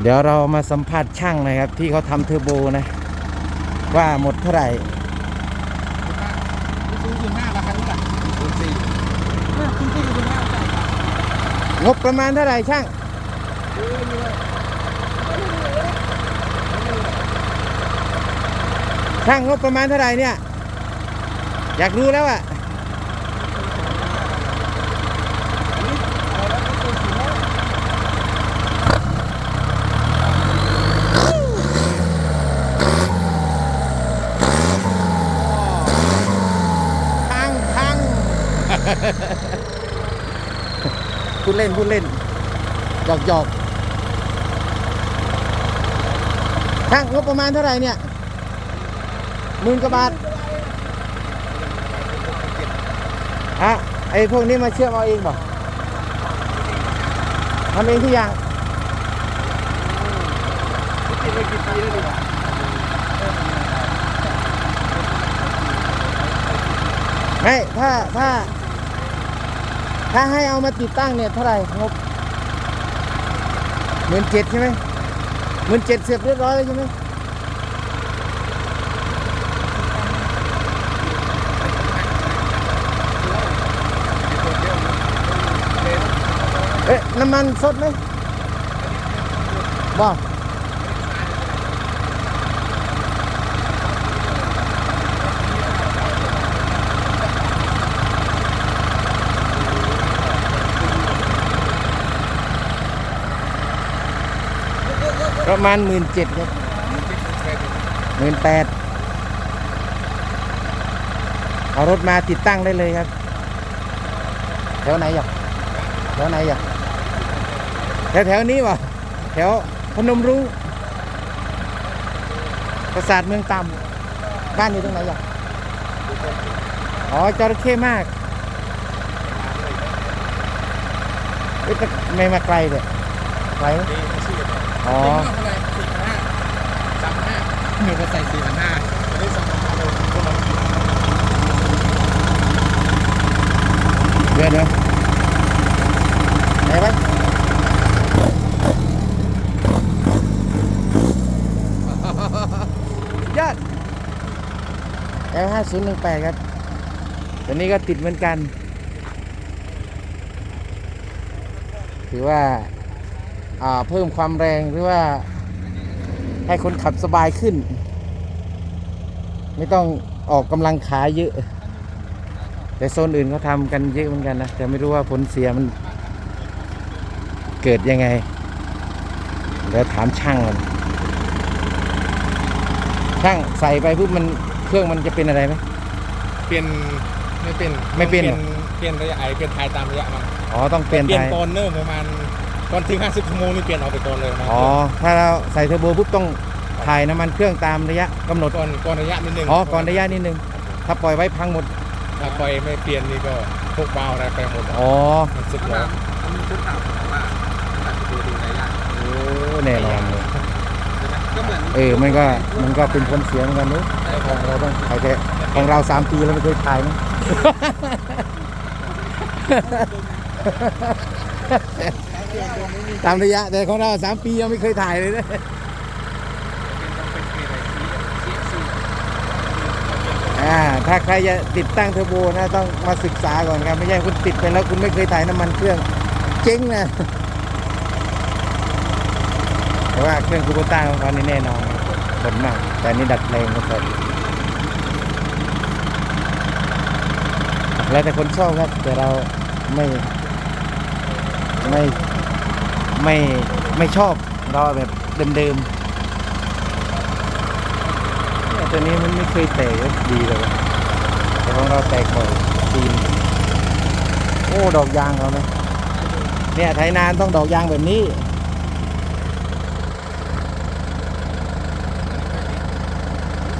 เดี๋ยวเรามาสัมภาษณ์ช่างนะครับ ที่เขาทำเทอร์โบนะ ว่าหมดเท่าไหร่ซื้อยี่ห้าราคาเท่าไหร่คูณสี่คูณสี่คูณห้างบประมาณเท่าไหร่ช่างช่างงบประมาณเท่าไหร่เนี่ย อยากรู้แล้วอะพังพัง พูดเล่นพูดเล่นหยอกหยอกช่างงบประมาณเท่าไหร่เนี่ยหมื่นกว่าบาทฮะไอ้พวกนี้มาเชื่อมเอาเองบ่ทำเองทุกอย่างกินไปกี่ปีแล้วดีกว่าไม่ถ้าถ้า ถ้าให้เอามาติดตั้งเนี่ยเท่าไหร่งบหมื่นเจ็ดใช่ไหมหมื่นเจ็ดเสร็จเรียบร้อยแล้วใช่ไหมเอ๊ะน้ำมันสดไหมบอก ประมาณหมื่นเจ็ดครับหมื่นแปดเอารถมาติดตั้งได้เลยครับแถวไหนอยากแถวไหนอยากแถวแถวนี้วะแถวพนมรุ้งปราสาทเมืองต่ำบ้านอยู่ตรงไหนอยากอ๋อจระเข้มากไม่มาไกลเลยไกลไหม ออ๋อเท่าไหร่สี่พันห้าสามพันห้าหนึ่งก็ใส่สี่พันห้าอันนี้สองพันห้าเลยพวกเราเดี๋ยวเดี๋ยวไหนไว้ยอด L ห้าศูนย์หนึ่งแปดครับ ตัวนี้ก็ติดเหมือนกัน ถือว่าอ่า เพิ่มความแรงหรือว่าให้คนขับสบายขึ้น ไม่ต้องออกกำลังขาเยอะ แต่โซนอื่นเขาทำกันเยอะเหมือนกันนะ แต่ไม่รู้ว่าผลเสียมันเกิดยังไง เดี๋ยวถามช่างกันช่างใส่ไปปุ๊บมันเครื่องมันจะเป็นอะไรไหมเปลี่ยนไม่เป็นไม่เป็นเหรอเปลี่ยนระยะไอเปลี่ยนทายตามระยะมันอ๋อต้องเปลี่ยนเปลี่ยนไทยตอนเนิ่มประมาณ ตอนถึง 50ชั่วโมงนี่เปลี่ยนออกไปตอนเลยนะอ๋อ ถ้าเราใส่เทอร์โบปุ๊บต้องถ่ายน้ำมันเครื่องตามระยะกำหนด ก่อนก่อนระยะนิดนึงอ๋อ ก่อนระยะนิดนึง ถ้าปล่อยไว้พังหมด ถ้าปล่อยไม่เปลี่ยนนี่ก็พวกวาล์วอะไรไปหมดอ๋อมันสึกแล้วมันมีชุดต่างของว่าตัดดูดูระยะโอ้แน่นอนเลยก็เหมือนเออมันก็มันก็เป็นผลเสียเหมือนกันนู้ของเราต้องถ่ายแต่ของเราสามปีแล้วไม่เคยถ่ายนะ ตามระยะ แต่ของเราสามปียังไม่เคยถ่ายเลยนะอ่าถ้าใครจะติดตั้งเทอร์โบนะต้องมาศึกษาก่อนครับไม่ใช่คุณติดไปแล้วคุณไม่เคยถ่ายน้ำมันเครื่องเจ๊งนะแต่ว่าเครื่องคูโบต้าของเขานี่แน่นอนผลมาก แต่อันนี่ดัดแปลงก็พอแล้วแต่คนชอบครับแต่เราไม่ไม่ ไม่ไม่ชอบเราแบบเดิมๆเนี่ยตัวนี้มันไม่เคยแตกดีเลยแต่ของเราแตกบ่อยตีนโอ้ดอกยางเขาไหมเนี่ยไถนานต้องดอกยางแบบนี้